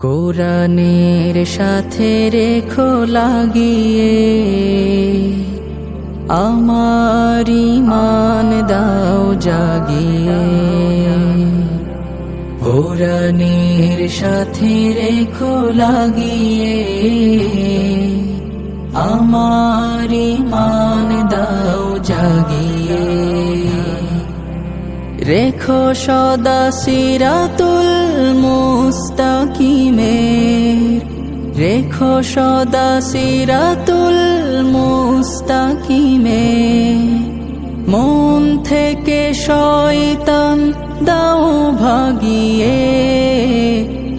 কোরআনের সাথে রেখো লাগিয়ে আমার ইমান দাও জাগিয়ে। কোরআনের সাথে রেখো লাগিয়ে আমার ইমান দাও জাগিয়ে। রেখো সদা সিরাতুল মুস্তাকিমের রেখো সদা সিরাতুল মুস্তাকিমের মন থেকে শয়তান দাও ভাগিয়ে।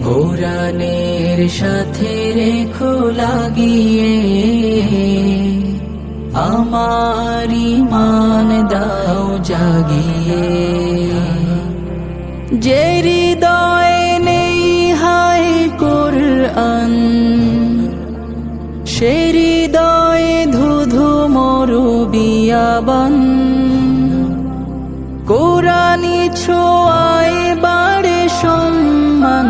কোরআনের সাথে রেখো লাগিয়ে। আমার ইমান দাও জাগিয়ে। যে সে হৃদয়ে ধুধু মরু বিয়াবান কোরআনি ছোঁয়ায় বাড়ে সম্মান।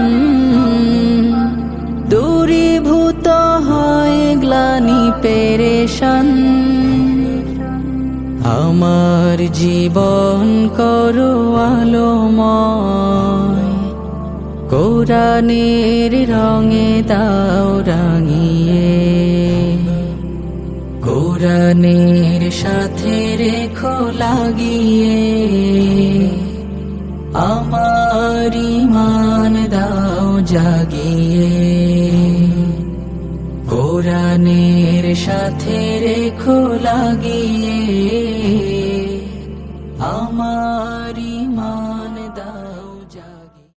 দূরীভূত হয় গ্লানি পেরেশান। আমার জীবন করো আলোময়। কোরআনের রঙে দাও রাঙিয়ে কোরআনের সাথে রেখো লাগিয়ে। আমার ইমান দাও জাগিয়ে। কোরআনের সাথে রেখো লাগিয়ে। আমার ইমান দাও